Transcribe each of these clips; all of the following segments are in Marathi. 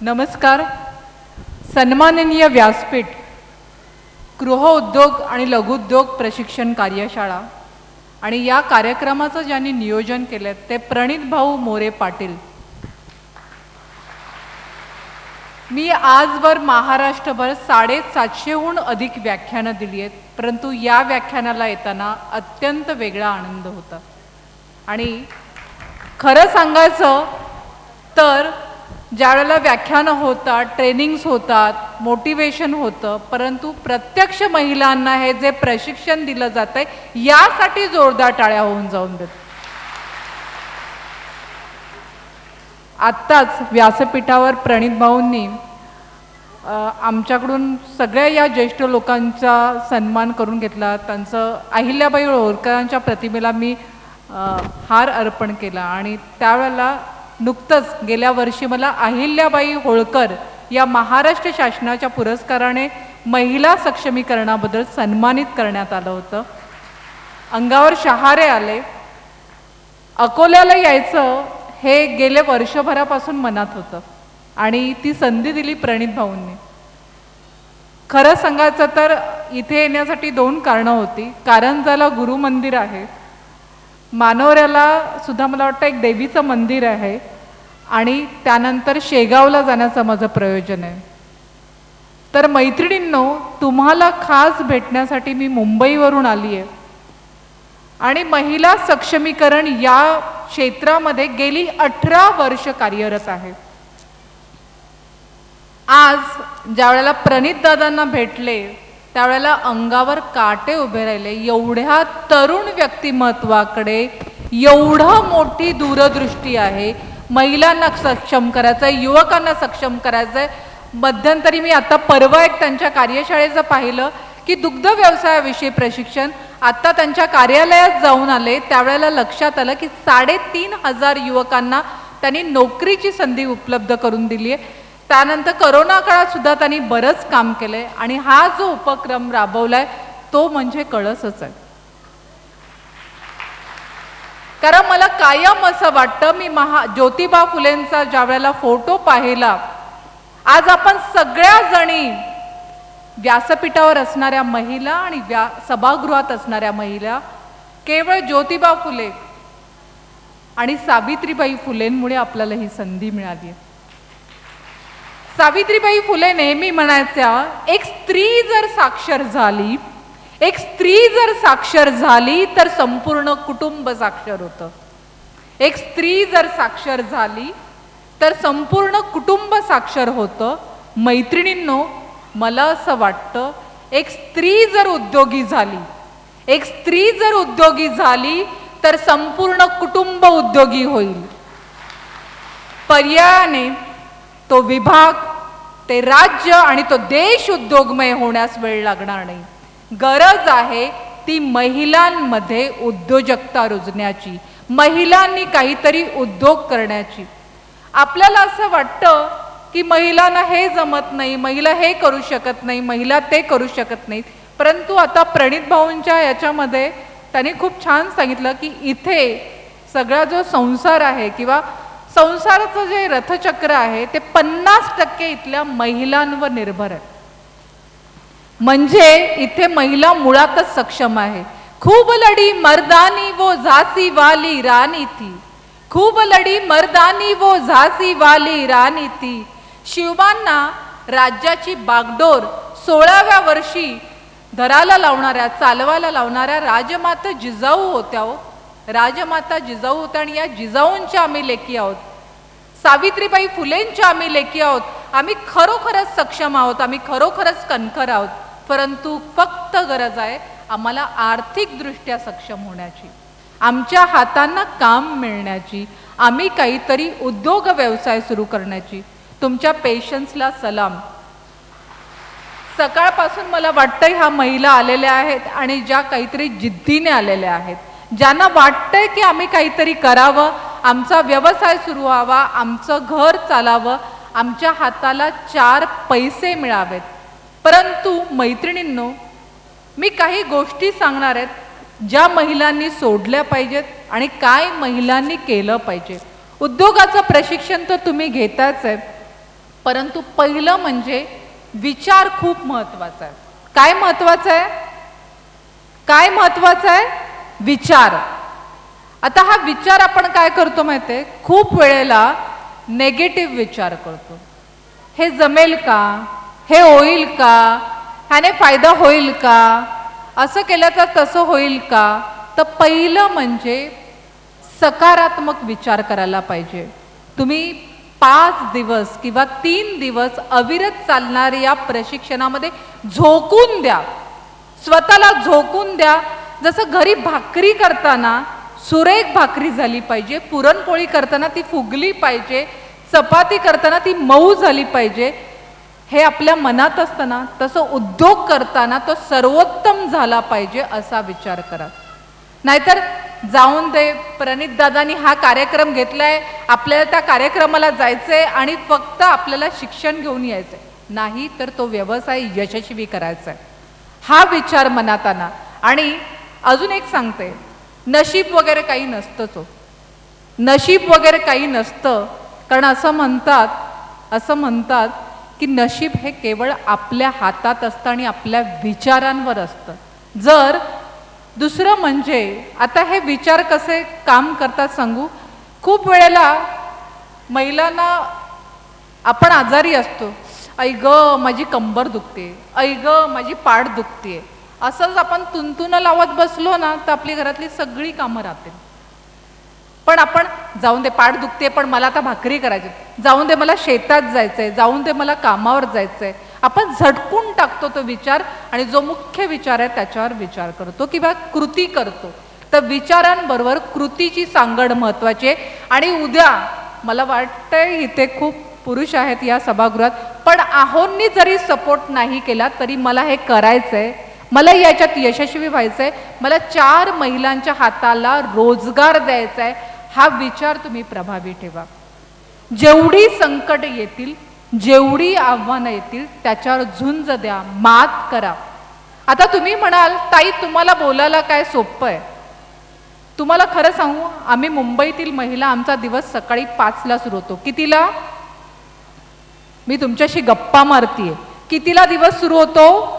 नमस्कार. सन्माननीय व्यासपीठ गृह उद्योग आणि लघुउद्योग प्रशिक्षण कार्यशाळा आणि या कार्यक्रमाचं ज्यांनी नियोजन केलं ते प्रणित भाऊ मोरे पाटील. मी आजवर महाराष्ट्रभर साडेसातशेहून अधिक व्याख्यानं दिली आहेत परंतु या व्याख्यानाला येताना अत्यंत वेगळा आनंद होता. आणि खरं सांगायचं तर ज्यावेळेला व्याख्यानं होतात ट्रेनिंग्स होतात मोटिवेशन होतं परंतु प्रत्यक्ष महिलांना हे जे प्रशिक्षण दिलं जात आहे यासाठी जोरदार टाळ्या होऊन जाऊन देत. आत्ताच व्यासपीठावर प्रणित भाऊंनी आमच्याकडून सगळ्या या ज्येष्ठ लोकांचा सन्मान करून घेतला. त्यांचं अहिल्याबाई होळकरांच्या प्रतिमेला मी हार अर्पण केला आणि त्यावेळेला नुकतंच गेल्या वर्षी मला अहिल्याबाई होळकर या महाराष्ट्र शासनाच्या पुरस्काराने महिला सक्षमीकरणाबद्दल सन्मानित करण्यात आलं होतं. अंगावर शहारे आले. अकोल्याला यायचं हे गेले वर्षभरापासून मनात होतं आणि ती संधी दिली प्रणित भाऊंनी. खरं सांगायचं तर इथे येण्यासाठी दोन कारणं होती. कारंजाला गुरु मंदिर आहे मानवऱ्याला सुद्धा मला वाटतं एक देवीचं मंदिर आहे. आणि त्यानंतर शेगावला जाण्याचं माझं प्रयोजन आहे. तर मैत्रिणींनो तुम्हाला खास भेटण्यासाठी मी मुंबईवरून आली आहे. आणि महिला सक्षमीकरण या क्षेत्रामध्ये गेली अठरा वर्ष कार्यरत आहे. आज ज्या वेळेला प्रणित दादांना भेटले त्यावेळेला अंगावर काटे उभे राहिले. एवढ्या तरुण व्यक्तिमत्वाकडे एवढं मोठी दूरदृष्टी आहे. महिलांना सक्षम करायचं आहे युवकांना सक्षम करायचं आहे मध्यंतरी मी आता परवा एक त्यांच्या कार्यशाळेचं पाहिलं की दुग्ध व्यवसायाविषयी प्रशिक्षण. आता त्यांच्या कार्यालयात जाऊन आले. त्यावेळेला लक्षात आलं की साडेतीन हजार युवकांना त्यांनी नोकरीची संधी उपलब्ध करून दिली आहे त्यानंतर करोना काळात सुद्धा त्यांनी बरंच काम केलंय आणि हा जो उपक्रम राबवलाय तो म्हणजे कळसच आहे. कारण मला कायम असं वाटतं मी महा ज्योतिबा फुलेंचा ज्या वेळेला फोटो पाहिला आज आपण सगळ्या जणी व्यासपीठावर असणाऱ्या महिला आणि व्या सभागृहात असणाऱ्या महिला केवळ ज्योतिबा फुले आणि सावित्रीबाई फुलेंमुळे आपल्याला ही संधी मिळाली आहे. सावित्रीबाई फुले नेहमी म्हणायच्या एक स्त्री जर साक्षर झाली एक स्त्री जर साक्षर झाली तर संपूर्ण कुटुंब साक्षर होतं. एक स्त्री जर साक्षर झाली तर संपूर्ण कुटुंब साक्षर होतं. मैत्रिणींनो मला असं वाटतं एक स्त्री जर उद्योगी झाली एक स्त्री जर उद्योगी झाली तर संपूर्ण कुटुंब उद्योगी होईल. पर्यायाने तो विभाग ते राज्य आणि तो देश उद्योगमय होण्यास वेळ लागणार नाही. गरज आहे ती महिलांमध्ये उद्योजकता रुजण्याची महिलांनी काहीतरी उद्योग करण्याची. आपल्याला असं वाटतं की महिलांना हे जमत नाही महिला हे करू शकत नाही महिला ते करू शकत नाहीत. परंतु आता प्रणित भाऊंच्या याच्यामध्ये त्यांनी खूप छान सांगितलं की इथे सगळा जो संसार आहे किंवा संसाराचं जे रथचक्र आहे ते पन्नास टक्के इथल्या महिलांवर निर्भर आहे. म्हणजे इथे महिला मुळातच सक्षम आहे. खूप लढी मर्दानी वो झासी वाली राणी ती खूप लढी मर्दानी वो झासी वाली राणी ती शिवबांना राज्याची बागडोर सोळाव्या वर्षी धराला लावणाऱ्या चालवायला लावणाऱ्या राजमाता जिजाऊ होत्या हो. राजमाता जिजाऊ होत्या आणि या जिजाऊंच्या आम्ही लेखी आहोत. सावित्रीबाई फुलेंच्या आम्ही लेखी आहोत. आम्ही खरोखरच सक्षम आहोत. आम्ही खरोखरच कणखर आहोत. परंतु फक्त गरज आहे आम्हाला आर्थिकदृष्ट्या सक्षम होण्याची. आमच्या हातांना काम मिळण्याची. आम्ही काहीतरी उद्योग व्यवसाय सुरू करण्याची. तुमच्या पेशन्सला सलाम. सकाळपासून मला वाटतंय ह्या महिला आलेल्या आहेत आणि ज्या काहीतरी जिद्दीने आलेल्या आहेत. ज्यांना वाटतंय की आम्ही काहीतरी करावं आमचा व्यवसाय सुरू व्हावा आमचं घर चालावं आमच्या हाताला चार पैसे मिळावेत. परंतु मैत्रिणींनो मी काही गोष्टी सांगणार आहेत ज्या महिलांनी सोडल्या पाहिजेत आणि काय महिलांनी केलं पाहिजे. उद्योगाचं प्रशिक्षण तर तुम्ही घेताच आहे परंतु पहिलं म्हणजे विचार खूप महत्त्वाचा आहे. काय महत्वाचं आहे? काय महत्त्वाचं आहे? विचार. आता हा विचार आपण काय करतो माहिती आहे खूप वेळेला नेगेटिव्ह विचार करतो. हे जमेल का? हे होईल का? ह्याने फायदा होईल का? असं केलं तर तसं होईल का? तर पहिलं म्हणजे सकारात्मक विचार करायला पाहिजे. तुम्ही पाच दिवस किंवा तीन दिवस अविरत चालणाऱ्या या प्रशिक्षणामध्ये झोकून द्या. स्वतःला झोकून द्या. जसं घरी भाकरी करताना सुरेख भाकरी झाली पाहिजे पुरणपोळी करताना ती फुगली पाहिजे चपाती करताना ती मऊ झाली पाहिजे हे आपल्या मनात असतं ना तसं उद्योग करताना तो सर्वोत्तम झाला पाहिजे असा विचार करा. नाहीतर जाऊन दे प्रणित दादानी हा कार्यक्रम घेतलाय आपल्याला त्या कार्यक्रमाला जायचंय आणि फक्त आपल्याला शिक्षण घेऊन यायचंय. नाही तर तो व्यवसाय यशस्वी करायचा आहे हा विचार मनात आणा. आणि अजून एक सांगते नशीब वगैरे काही नसतंच हो नशीब वगैरे काही नसतं. कारण असं म्हणतात असं म्हणतात की नशीब हे केवळ आपल्या हातात असतं आणि आपल्या विचारांवर असतं. जर दुसरं म्हणजे आता हे विचार कसे काम करतात सांगू? खूप वेळेला महिलांना आपण आजारी असतो. ऐ ग माझी कंबर दुखते ऐ ग माझी पाठ दुखते असंच आपण तुंतुन लावत बसलो ना तर आपली घरातली सगळी कामं राहतील. पण आपण जाऊन दे पाठ दुखते पण मला आता भाकरी करायची. जाऊन दे मला शेतात जायचंय जाऊन दे मला कामावर जायचंय. आपण झटकून टाकतो तो विचार आणि जो मुख्य विचार आहे त्याच्यावर विचार करतो किंवा कृती करतो. तर विचारांबरोबर कृतीची सांगड महत्वाची आहे. आणि उद्या मला वाटतंय इथे खूप पुरुष आहेत या सभागृहात पण आहोंनी जरी सपोर्ट नाही केला तरी मला हे करायचंय. मला याच्यात यशस्वी व्हायचंय. मला चार महिलांच्या हाताला रोजगार द्यायचा आहे हा विचार तुम्ही प्रभावी ठेवा. जेवढी संकट येतील जेवढी आव्हानं येतील त्याच्यावर झुंज द्या मात करा. आता तुम्ही म्हणाल ताई तुम्हाला बोलायला काय सोपं आहे? तुम्हाला खरं सांगू आम्ही मुंबईतील महिला आमचा दिवस सकाळी पाचला सुरू होतो. कितीला? मी तुमच्याशी गप्पा मारतीये. कितीला दिवस सुरू होतो?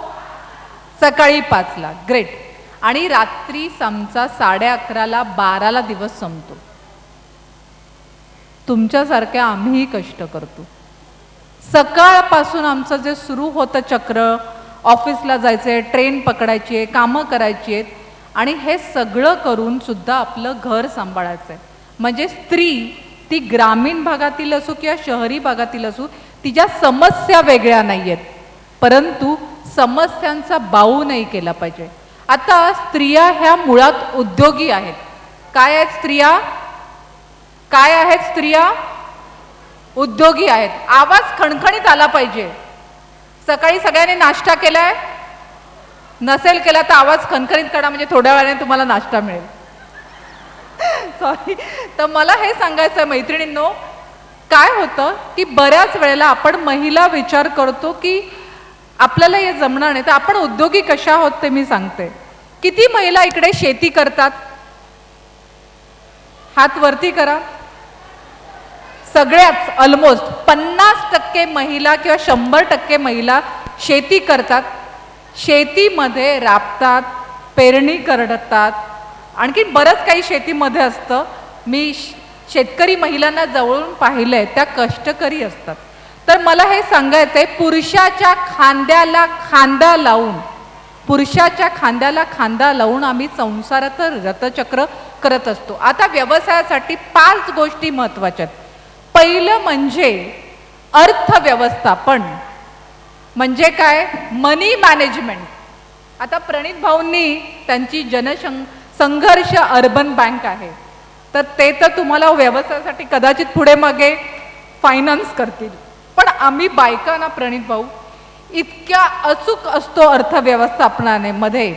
सकाळी पाचला. ग्रेट आणि रात्री आमचा साडे अकराला बाराला दिवस संपतो. तुमच्यासारख्या आम्हीही कष्ट करतो. सकाळपासून आमचं जे सुरू होतं चक्र ऑफिसला जायचंय ट्रेन पकडायची आहे कामं करायची आहेत आणि हे सगळं करून सुद्धा आपलं घर सांभाळायचं आहे म्हणजे स्त्री ती ग्रामीण भागातील असो किंवा शहरी भागातील असो तिच्या समस्या वेगळ्या नाही आहेत परंतु समस्यांचा बाऊ नाही केला पाहिजे. आता स्त्रिया ह्या मुळात उद्योगी आहेत. काय आहेत स्त्रिया? काय आहेत स्त्रिया? उद्योगी आहेत. आवाज खणखणीत आला पाहिजे. सकाळी सगळ्यांनी नाश्ता केलाय? नसेल केला तर आवाज खणखणीत करा म्हणजे थोड्या वेळाने तुम्हाला नाश्ता मिळेल. सॉरी तर मला हे सांगायचं आहे मैत्रिणींनो काय होतं की बऱ्याच वेळेला आपण महिला विचार करतो की आपल्याला हे जमणार नाही. तर आपण उद्योगी कशा आहोत ते मी सांगते. किती महिला इकडे शेती करतात? हात वरती करा. सगळ्याच ऑलमोस्ट पन्नास टक्के महिला किंवा शंभर टक्के महिला शेती करतात. शेतीमध्ये राबतात पेरणी करतात आणखी बरंच काही शेतीमध्ये असतं. मी शेतकरी महिलांना जवळून पाहिलंय त्या कष्टकरी असतात. तर मला हे सांगायचं आहे पुरुषाच्या खांद्याला खांदा लावून पुरुषाच्या खांद्याला खांदा लावून आम्ही संसारात रथचक्र करत असतो. आता व्यवसायासाठी पाच गोष्टी महत्त्वाच्या आहेत. पहिलं म्हणजे अर्थव्यवस्थापन. म्हणजे काय? मनी मॅनेजमेंट आता प्रणित भाऊंनी त्यांची जनसंघ संघर्ष अर्बन बँक आहे. तर ते तर तुम्हाला व्यवसायासाठी कदाचित पुढे मागे फायनान्स करतील. पण आम्ही बायकांना प्रणित भाऊ इतक्या अचूक असतो अर्थव्यवस्थापनाने मध्ये.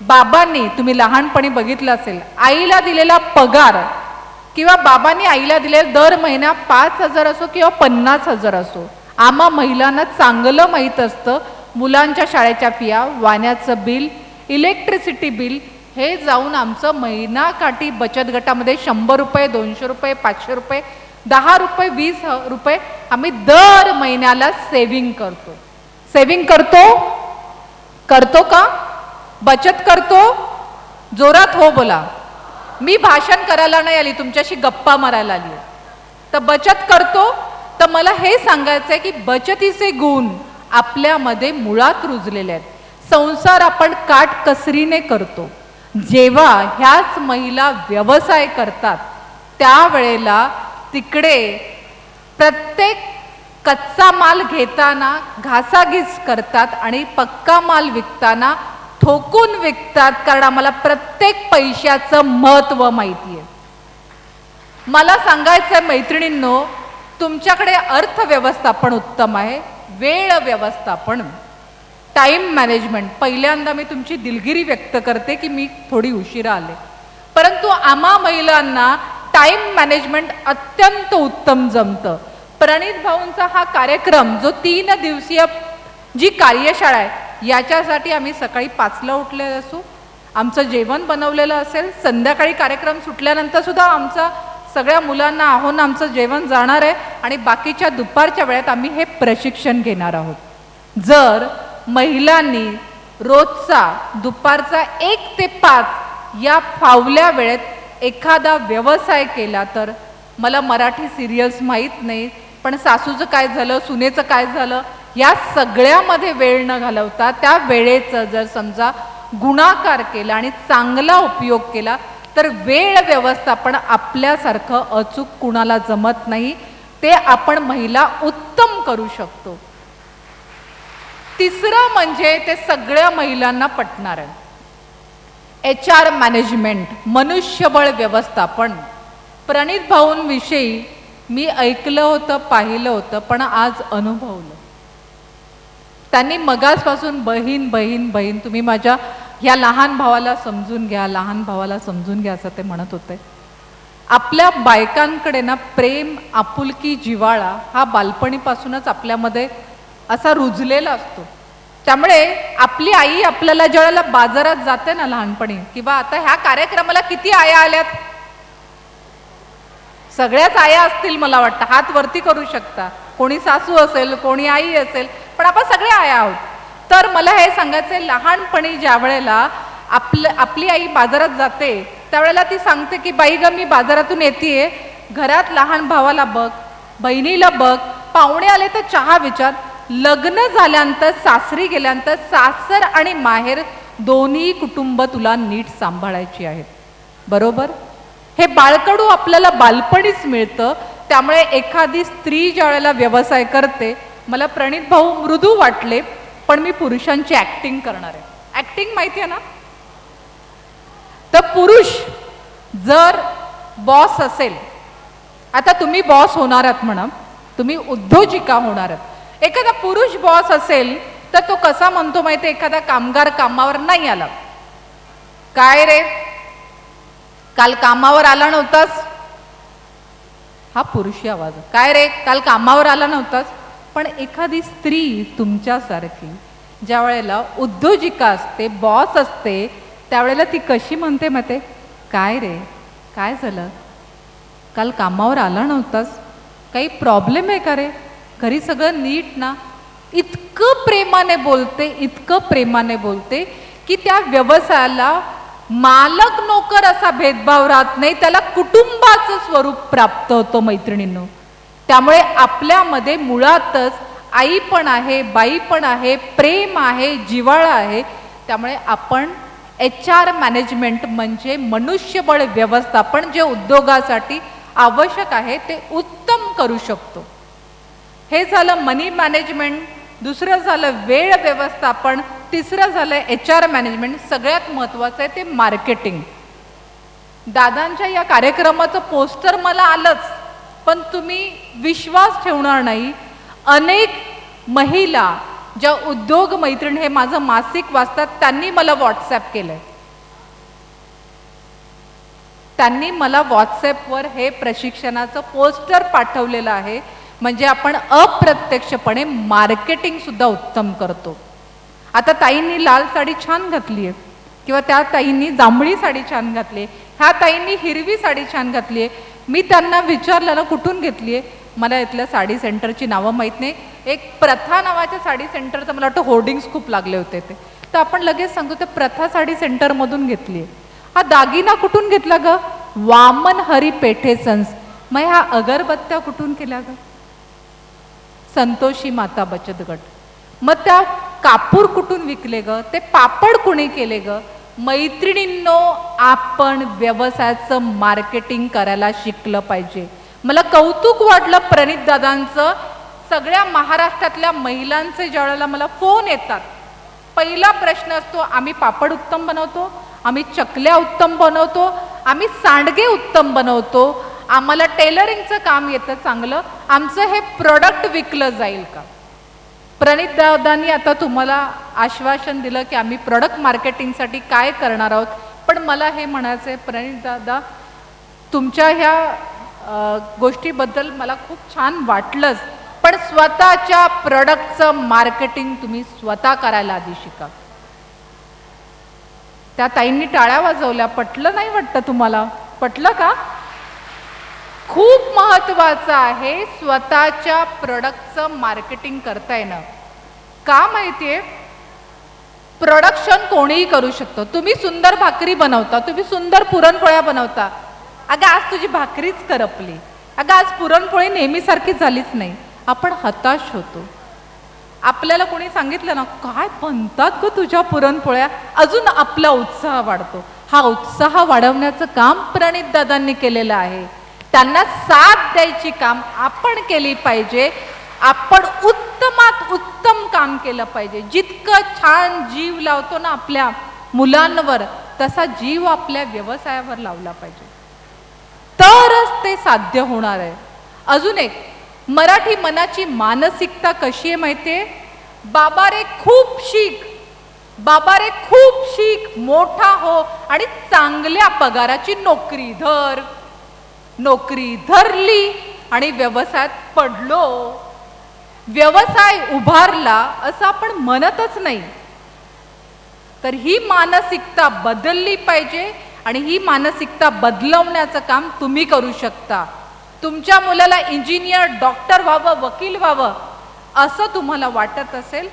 बाबांनी तुम्ही लहानपणी बघितलं असेल आईला दिलेला पगार किंवा बाबांनी आईला दिलेला दर महिना पाच हजार असो किंवा पन्नास हजार असो आम्हा महिलांना चांगलं माहीत असतं मुलांच्या शाळेच्या फिया वाण्याचं बिल इलेक्ट्रिसिटी बिल हे जाऊन आमचं महिनाकाठी बचत गटामध्ये शंभर रुपये दोनशे रुपये पाचशे रुपये दहा रुपये वीस रुपये आम्ही दर महिन्याला सेव्हिंग करतो. सेव्हिंग करतो? करतो का? बचत करतो? जोरात हो बोला. मी भाषण करायला नाही आली तुमच्याशी गप्पा मारायला आली. तर बचत करतो? तर मला हे सांगायचं आहे की बचतीचे गुण आपल्यामध्ये मुळात रुजलेले आहेत. संसार आपण काटकसरीने करतो. जेव्हा ह्याच महिला व्यवसाय करतात त्यावेळेला तिकडे प्रत्येक कच्चा माल घेताना घासाघीस करतात आणि पक्का माल विकताना ठोकून विकतात कारण आम्हाला प्रत्येक पैशाचं महत्त्व माहिती आहे मला सांगायचं आहे मैत्रिणींनो तुमच्याकडे अर्थव्यवस्थापन उत्तम आहे वेळ व्यवस्थापन टाईम मॅनेजमेंट पहिल्यांदा मी तुमची दिलगिरी व्यक्त करते की मी थोडी उशिरा आले. परंतु आम्हा महिलांना टाईम मॅनेजमेंट अत्यंत उत्तम जमतं. प्रणित भाऊंचा हा कार्यक्रम जो तीन दिवसीय जी कार्यशाळा आहे याच्यासाठी आम्ही सकाळी पाचला उठले असू. आमचं जेवण बनवलेलं असेल. संध्याकाळी कार्यक्रम सुटल्यानंतर सुद्धा आमचा सगळ्या मुलांना आहोन आमचं जेवण जाणार आहे आणि बाकीच्या दुपारच्या वेळेत आम्ही हे प्रशिक्षण घेणार आहोत. जर महिलांनी रोजचा दुपारचा एक ते पाच या फावल्या वेळेत एखादा व्यवसाय केला तर? मला मराठी सिरियल्स माहीत नाही पण सासूचं काय झालं सुनेचं काय झालं या सगळ्यामध्ये वेळ न घालवता त्या वेळेचं जर समजा गुणाकार केला आणि चांगला उपयोग केला तर वेळ व्यवस्थापन आपल्यासारखं अचूक कुणाला जमत नाही. ते आपण महिला उत्तम करू शकतो. तिसरं म्हणजे ते सगळ्या महिलांना पटणार आहे. एच आर मॅनेजमेंट मनुष्यबळ व्यवस्थापन. प्रणित भाऊंविषयी मी ऐकलं होतं पाहिलं होतं पण आज अनुभवलं. त्यांनी मगासपासून बहीण बहीण बहीण तुम्ही माझ्या ह्या लहान भावाला समजून घ्या लहान भावाला समजून घ्या असं ते म्हणत होते. आपल्या बायकांकडे ना प्रेम आपुलकी जिवाळा हा बालपणीपासूनच आपल्यामध्ये असा रुजलेला असतो. त्यामुळे आपली आई आपल्याला ज्यावेळेला बाजारात जाते ना लहानपणी किंवा आता ह्या कार्यक्रमाला किती आया आल्यात? सगळ्याच आया असतील मला वाटतं हात वरती करू शकता. कोणी सासू असेल कोणी आई असेल पण आपण सगळे आया आहोत. तर मला हे सांगायचं लहानपणी ज्या वेळेला आपलं आपली आई बाजारात जाते त्यावेळेला ती सांगते की बाई ग मी बाजारातून येते घरात लहान भावाला बघ बहिणीला बघ. पाहुणे आले तर चहा विचार. लग्न झाल्यानंतर सासरी गेल्यानंतर सासर आणि माहेर दोन्ही कुटुंब तुला नीट सांभाळायची आहेत. बरोबर? हे बाळकडू आपल्याला बालपणीच मिळतं. त्यामुळे एखादी स्त्री ज्या वेळेला व्यवसाय करते मला प्रणित भाऊ मृदू वाटले पण मी पुरुषांची ऍक्टिंग करणार आहे. ऍक्टिंग माहिती आहे ना? तर पुरुष जर बॉस असेल आता तुम्ही बॉस होणार आहात म्हणा तुम्ही उद्योजिका होणार आहात. एखादा पुरुष बॉस असेल तर तो कसा म्हणतो माहिती एखादा कामगार कामावर नाही आला. काय रे? काल कामावर आला नव्हतास? हा पुरुषी आवाज. काय रे? काल कामावर आला नव्हतास? पण एखादी स्त्री तुमच्यासारखी ज्या वेळेला उद्योजिका असते बॉस असते त्यावेळेला ती कशी म्हणते मते काय रे? काय झालं? काल कामावर आला नव्हतास? काही प्रॉब्लेम आहे का रे? घरी सगळं नीट ना? इतकं प्रेमाने बोलते इतकं प्रेमाने बोलते की त्या व्यवसायाला मालक नोकर असा भेदभाव राहत नाही त्याला कुटुंबाचं स्वरूप प्राप्त होतं मैत्रिणींनो. त्यामुळे आपल्यामध्ये मुळातच आई पण आहे बाई पण आहे प्रेम आहे जिव्हाळा आहे. त्यामुळे आपण एच आर मॅनेजमेंट म्हणजे मनुष्यबळ व्यवस्थापन जे उद्योगासाठी आवश्यक आहे ते उत्तम करू शकतो. हे झालं मनी मॅनेजमेंट दुसरं झालं वेळ व्यवस्थापन तिसरं झालं एच आर मॅनेजमेंट सगळ्यात महत्त्वाचं आहे ते मार्केटिंग दादांच्या या कार्यक्रमाचं पोस्टर मला आलंच पण तुम्ही विश्वास ठेवणार नाही. अनेक महिला ज्या उद्योग मैत्रीण हे माझं मासिक वाचतात त्यांनी मला व्हॉट्सॲप केलंय. त्यांनी मला व्हॉट्सॲपवर हे प्रशिक्षणाचं पोस्टर पाठवलेलं आहे. म्हणजे आपण अप्रत्यक्षपणे मार्केटिंगसुद्धा उत्तम करतो. आता ताईंनी लाल साडी छान घातली आहे किंवा त्या ताईंनी जांभळी साडी छान घातली आहे ह्या ताईंनी हिरवी साडी छान घातली आहे मी त्यांना विचारलं ना कुठून घेतली आहे मला इथल्या साडी सेंटरची नावं माहीत नाही. एक प्रथा नावाच्या साडी सेंटरचं मला वाटतं होर्डिंग्स खूप लागले होते ते. तर आपण लगेच सांगतो ते प्रथा साडी सेंटरमधून घेतली आहे हा दागिना कुठून घेतला ग? वामन हरी पेठे सन्स मग ह्या अगरबत्त्या कुठून केल्या ग? संतोषी माता बचत गट. मग त्या कापूर कुठून विकले ग? ते पापड कुणी केले ग? मैत्रिणींनो आपण व्यवसायाचं मार्केटिंग करायला शिकलं पाहिजे. मला कौतुक वाटलं प्रणित दादांचं. सगळ्या महाराष्ट्रातल्या महिलांचे ज्या वेळेला मला फोन येतात. पहिला प्रश्न असतो आम्ही पापड उत्तम बनवतो? आम्ही चकल्या उत्तम बनवतो? आम्ही सांडगे उत्तम बनवतो? आम्हाला टेलरिंगचं काम येतं चांगलं? आमचं हे प्रोडक्ट विकलं जाईल का? प्रणित दादांनी आता तुम्हाला आश्वासन दिलं की आम्ही प्रोडक्ट मार्केटिंगसाठी काय करणार आहोत. पण मला हे म्हणायचं आहे प्रणित दादा तुमच्या ह्या गोष्टीबद्दल मला खूप छान वाटलंच. पण स्वतःच्या प्रोडक्टचं मार्केटिंग तुम्ही स्वतः करायला आधी शिका. त्या ताईंनी टाळ्या वाजवल्या. पटलं नाही वाटतं तुम्हाला? पटलं का? खूप महत्वाचं आहे स्वतःच्या प्रोडक्टचं मार्केटिंग करता येणं. का माहितीये? प्रोडक्शन कोणीही करू शकतो. तुम्ही सुंदर भाकरी बनवता तुम्ही सुंदर पुरणपोळ्या बनवता. अगं आज तुझी भाकरीच करपली. अगं आज पुरणपोळी नेहमीसारखी झालीच नाही. आपण हताश होतो. आपल्याला कोणी सांगितलं ना काय बनतात ग तुझ्या पुरणपोळ्या? अजून आपला उत्साह वाढतो. हा उत्साह वाढवण्याचं काम प्रणित दादांनी केलेलं आहे. त्यांना साथ द्यायची काम आपण केली पाहिजे. आपण उत्तमात उत्तम काम केलं पाहिजे. जितकं छान जीव लावतो ना आपल्या मुलांवर तसा जीव आपल्या व्यवसायावर लावला पाहिजे. तरच ते साध्य होणार आहे. अजून एक मराठी मनाची मानसिकता कशी आहे माहितीये? बाबा रे खूप शिक बाबा रे खूप शिक मोठा हो आणि चांगल्या पगाराची नोकरी धर. नोकरी धरली आणि व्यवसायात पडलो. व्यवसाय उभारला असं आपण म्हणतच नाही. तर ही मानसिकता बदलली पाहिजे आणि ही मानसिकता बदलवण्याचं काम तुम्ही करू शकता. तुमच्या मुलाला इंजिनियर डॉक्टर व्हावं वकील व्हावं असं तुम्हाला वाटत असेल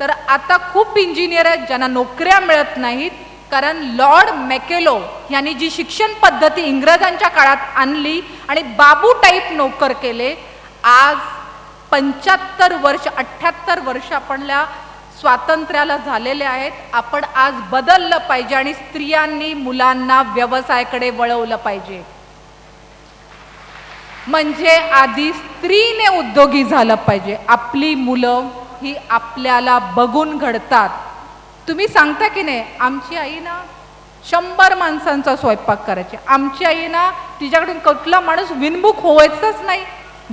तर आता खूप इंजिनियर आहेत ज्यांना नोकऱ्या मिळत नाहीत. कारण लॉर्ड मेकेलो यांनी जी शिक्षण पद्धती इंग्रजांच्या काळात आणली आणि बाबू टाईप नोकर केले आज पंच्याहत्तर वर्ष अठ्ठ्याहत्तर वर्ष आपल्या स्वातंत्र्याला झालेले आहेत. आपण आज बदललं पाहिजे आणि स्त्रियांनी मुलांना व्यवसायाकडे वळवलं पाहिजे. म्हणजे आधी स्त्रीने उद्योगी झालं पाहिजे. आपली मुलं ही आपल्याला बघून घडतात. तुम्ही सांगता की नाही आमची आई ना शंभर माणसांचा स्वयंपाक करायची. आमची आई ना तिच्याकडून कुठला माणूस विनमुख होवायचाच नाही.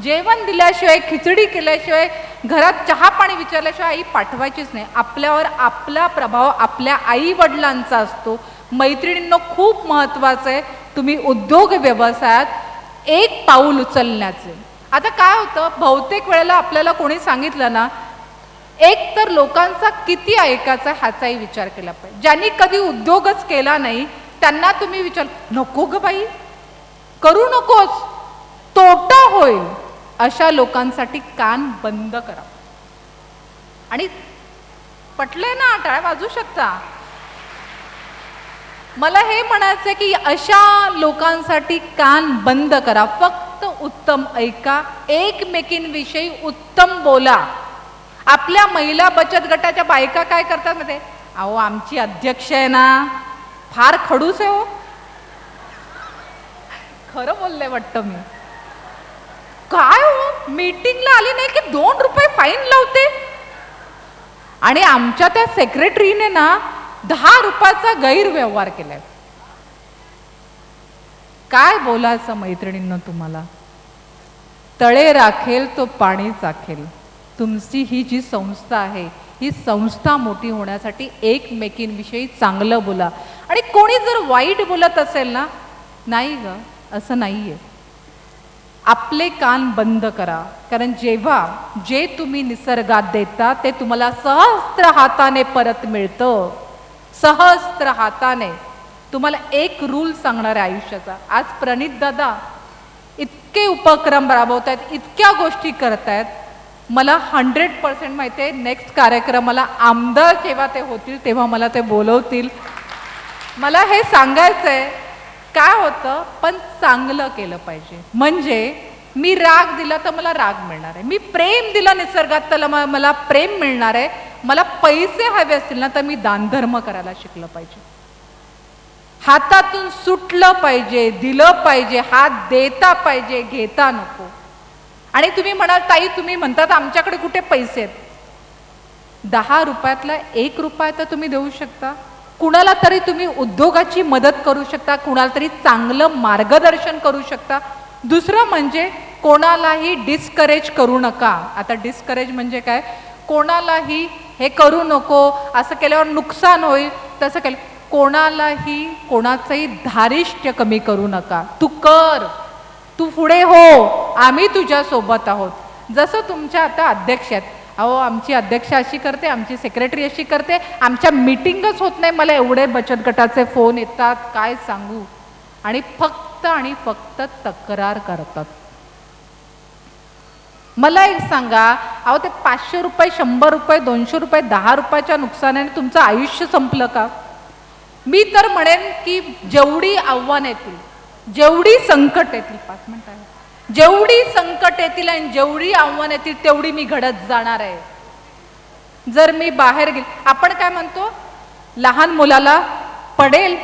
जेवण दिल्याशिवाय खिचडी केल्याशिवाय घरात चहा पाणी विचारल्याशिवाय आई पाठवायचीच नाही. आपल्यावर आपला प्रभाव आपल्या आई वडिलांचा असतो. मैत्रिणींना खूप महत्वाचं आहे तुम्ही उद्योग व्यवसायात एक पाऊल उचलण्याचे. आता काय होतं बहुतेक वेळेला आपल्याला कोणी सांगितलं ना एक तर लोकांचा किती ऐकायचा ह्याचाही विचार केला पाहिजे. ज्यांनी कधी उद्योगच केला नाही त्यांना तुम्ही विचार नको ग बाई करू नकोस तोटा होईल. अशा लोकांसाठी कान बंद करा. आणि पटलंय ना टाळ्या वाजू शकता. मला हे म्हणायचं की अशा लोकांसाठी कान बंद करा. फक्त उत्तम ऐका एकमेकींविषयी उत्तम बोला. आपल्या महिला बचत गटाच्या बायका काय करतात मध्ये अहो आमची अध्यक्ष आहे ना फार खडूस आहे हो. खरं बोलले वाटतं मी. काय हो? मीटिंगला आली नाही की दोन रुपये फाईन लावते? आणि आमच्या त्या सेक्रेटरीने ना दहा रुपयाचा गैरव्यवहार केलाय. काय बोलायचं मैत्रिणींना तुम्हाला? तळे राखेल तो पाणी चाखेल. तुमची ही जी संस्था आहे ही संस्था मोठी होण्यासाठी एकमेकींविषयी चांगलं बोला. आणि कोणी जर वाईट बोलत असेल ना नाही ग असं नाहीये. आपले कान बंद करा. कारण जेव्हा जे तुम्ही निसर्गात देता ते तुम्हाला सहस्त्र हाताने परत मिळतं. सहस्त्र हाताने. तुम्हाला एक रूल सांगणार आहे आयुष्याचा. आज प्रणित दादा इतके उपक्रम राबवत आहेत इतक्या गोष्टी करतायत मला हंड्रेड पर्सेंट माहिती आहे नेक्स्ट कार्यक्रमाला आमदार जेव्हा ते होतील तेव्हा मला ते बोलवतील. मला हे सांगायचं आहे काय होतं पण चांगलं केलं पाहिजे. म्हणजे मी राग दिला तर मला राग मिळणार आहे. मी प्रेम दिलं निसर्गात तर मला प्रेम मिळणार आहे. मला पैसे हवे असतील ना तर मी दानधर्म करायला शिकलं पाहिजे. हातातून सुटलं पाहिजे दिलं पाहिजे हात देता पाहिजे घेता नको. आणि तुम्ही म्हणाल ताई तुम्ही म्हणतात आमच्याकडे कुठे पैसे आहेत? दहा रुपयातला एक रुपया तर तुम्ही देऊ शकता. कुणाला तरी तुम्ही उद्योगाची मदत करू शकता कुणाला तरी चांगलं मार्गदर्शन करू शकता. दुसरं म्हणजे कोणालाही डिस्करेज करू नका. आता डिस्करेज म्हणजे काय? कोणालाही हे करू नको असं केल्यावर नुकसान होईल तसं केलं कोणालाही कोणाचंही धारिष्ट्य कमी करू नका. तू कर. तू पुढे हो. आम्ही तुझ्या सोबत आहोत. जसं तुमच्या आता अध्यक्ष आहेत. अहो आमची अध्यक्ष अशी करते आमची सेक्रेटरी अशी करते. आमच्या मीटिंगच होत नाही. मला एवढे बचत गटाचे फोन येतात काय सांगू? आणि फक्त आणि फक्त तक्रार करतात. मला एक सांगा अहो ते पाचशे रुपये शंभर रुपये दोनशे रुपये दहा रुपयाच्या नुकसानाने तुमचं आयुष्य संपलं का? मी तर म्हणेन की जेवढी आव्हान येतील जेवढी संकट येतील पाच मिनिटं आहे. जेवढी संकट येतील आणि जेवढी आव्हान येतील तेवढी मी घडत जाणार आहे. जर मी बाहेर गेले आपण काय म्हणतो? लहान मुलाला पडेल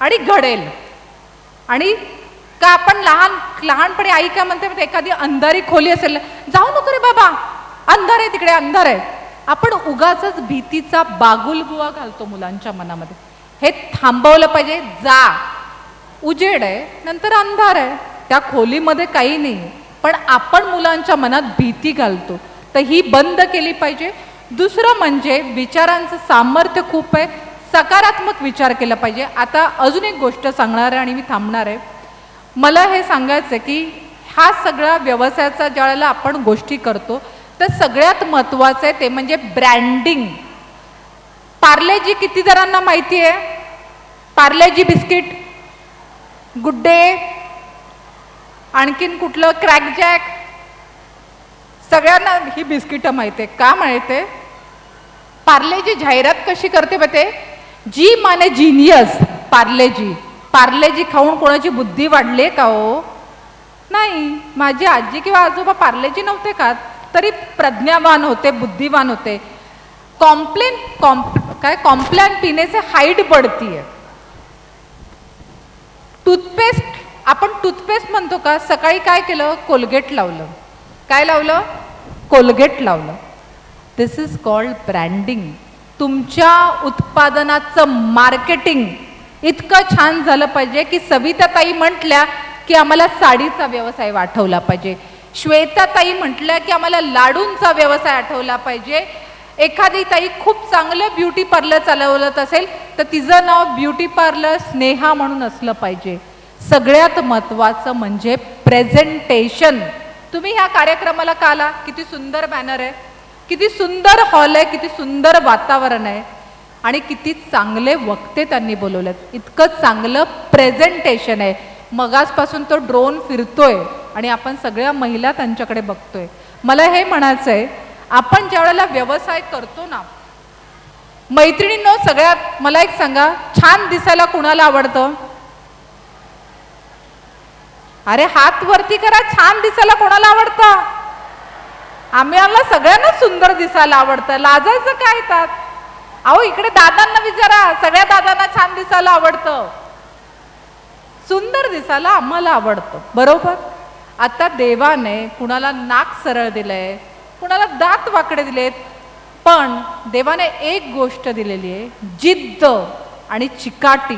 आणि घडेल. आणि का आपण लहान लहानपणी आई काय म्हणते एखादी अंधारी खोली असेल जाऊ नको रे बाबा. अंधार आहे तिकडे अंधार आहे. आपण उगाच भीतीचा बागुलबुवा घालतो मुलांच्या मनामध्ये. हे थांबवलं पाहिजे जा. उजेड आहे नंतर अंधार आहे. त्या खोलीमध्ये काही नाही पण आपण मुलांच्या मनात भीती घालतो. तर ही बंद केली पाहिजे. दुसरं म्हणजे विचारांचं सामर्थ्य खूप आहे. सकारात्मक विचार केला पाहिजे. आता अजून एक गोष्ट सांगणार आहे आणि मी थांबणार आहे. मला हे सांगायचं की हा सगळा व्यवसायाचा ज्या वेळेला आपण गोष्टी करतो तर सगळ्यात महत्त्वाचं आहे ते म्हणजे ब्रँडिंग. पार्लेजी किती जणांना माहिती आहे? पार्लेजी बिस्किट. गुड डे आणखीन कुठलं क्रॅकजॅक सगळ्यांना ही बिस्किटं माहिती आहे का माहिती आहे पार्लेजी जाहिरात कशी करते बघ ते जी माने जिनियस पार्लेजी पार्लेजी खाऊन कोणाची बुद्धी वाढली का हो? नाही. माझी आजी किंवा आजोबा पार्लेजी नव्हते का? तरी प्रज्ञावान होते बुद्धिवान होते. कॉम्प्लेन कॉम्प काय? कॉम्प्लॅन पिणे से हाईट बढ़ती टूथपेस्ट आपण टूथपेस्ट म्हणतो का? सकाळी काय केलं? कोलगेट लावलं. काय लावलं? कोलगेट लावलं. दिस इज कॉल्ड ब्रँडिंग तुमच्या उत्पादनाचं मार्केटिंग इतकं छान झालं पाहिजे की सविताताई म्हटल्या की आम्हाला साडीचा व्यवसाय आठवला पाहिजे. श्वेताताई म्हटल्या की आम्हाला लाडूंचा व्यवसाय आठवला पाहिजे. एखादी ताई खूप चांगलं ब्युटी पार्लर चालवत असेल तर तिचं नाव ब्युटी पार्लर स्नेहा म्हणून असलं पाहिजे. सगळ्यात महत्त्वाचं म्हणजे प्रेझेंटेशन तुम्ही ह्या कार्यक्रमाला का आला? किती सुंदर बॅनर आहे. किती सुंदर हॉल आहे. किती सुंदर वातावरण आहे. आणि किती चांगले वक्ते त्यांनी बोलवलेत. इतकं चांगलं प्रेझेंटेशन आहे. मगासपासून तो ड्रोन फिरतोय आणि आपण सगळ्या महिला त्यांच्याकडे बघतोय. मला हे म्हणायचं आहे आपण ज्या वेळेला व्यवसाय करतो ना मैत्रिणींनो सगळ्यात मला एक सांगा छान दिसायला कुणाला आवडतं? अरे हात वरती करा छान दिसायला कोणाला आवडतं? आम्हाला सगळ्यांना सुंदर दिसायला आवडतं. लाजायचं काय येतात अहो इकडे दादांना विचारा सगळ्या दादांना छान दिसायला आवडतं. सुंदर दिसायला आम्हाला आवडतं. बरोबर? आता देवाने कुणाला नाक सरळ दिलंय कुणाला दात वाकडे दिलेत पण देवाने एक गोष्ट दिलेली आहे जिद्द आणि चिकाटी.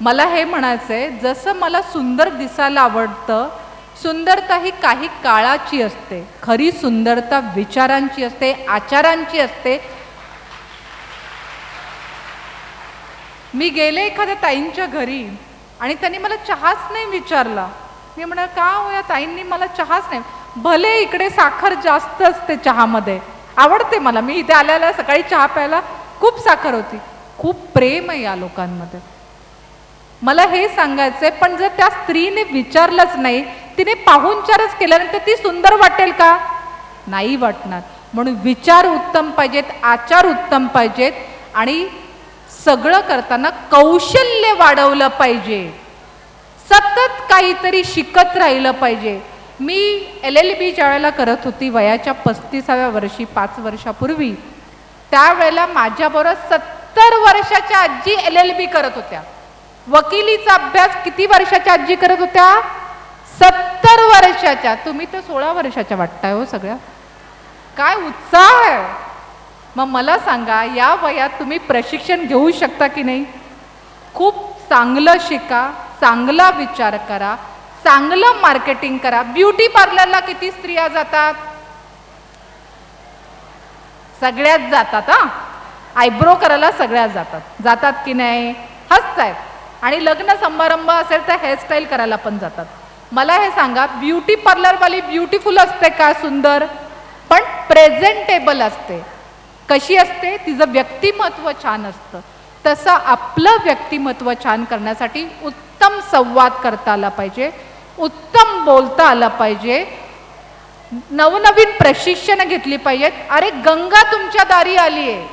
मला हे म्हणायचंय जसं मला सुंदर दिसायला आवडतं सुंदरता ही काही काळाची असते खरी सुंदरता विचारांची असते आचारांची असते. मी गेले एखाद्या ताईंच्या घरी आणि त्यांनी मला चहाच नाही विचारला. मी म्हणा का हो या ताईंनी मला चहाच नाही? भले इकडे साखर जास्त असते चहामध्ये. आवडते मला. मी इथे आल्याला सकाळी चहा प्यायला खूप साखर होती. खूप प्रेम आहे या लोकांमध्ये. मला हे सांगायचंय पण जर त्या स्त्रीने विचारलंच नाही तिने पाहुणचारच केल्यानंतर ती सुंदर वाटेल का? नाही वाटणार. म्हणून विचार उत्तम पाहिजेत आचार उत्तम पाहिजेत आणि सगळं करताना कौशल्य वाढवलं पाहिजे. सतत काहीतरी शिकत राहिलं पाहिजे. मी एल एल बी ज्या वेळेला करत होती वयाच्या पस्तीसाव्या वर्षी पाच वर्षापूर्वी त्यावेळेला माझ्याबरोबर सत्तर वर्षाच्या आजी एल एल बी करत होत्या. वकिलीचा अभ्यास किती वर्षाच्या आजी करत होत्या? सत्तर वर्षाच्या. तुम्ही तर सोळा वर्षाच्या वाटताय हो सगळ्या. काय उत्साह आहे. मग मला सांगा या वयात तुम्ही प्रशिक्षण घेऊ शकता की नाही? खूप चांगलं शिका चांगला विचार करा चांगलं मार्केटिंग करा. ब्युटी पार्लरला किती स्त्रिया जातात? सगळ्याच जातात हा? आयब्रो करायला सगळ्याच जातात. जातात की नाही? हसतायत. आणि लग्न समारंभ असेल तर हेअरस्टाईल करायला पण जातात. मला हे सांगा ब्युटी पार्लरवाली ब्युटिफुल असते का सुंदर? पण प्रेझेंटेबल असते. कशी असते? तिचं व्यक्तिमत्व छान असतं. तसं आपलं व्यक्तिमत्व छान करण्यासाठी उत्तम संवाद करता आला पाहिजे उत्तम बोलता आलं पाहिजे. नवनवीन प्रशिक्षणं घेतली पाहिजेत. अरे गंगा तुमच्या दारी आली आहे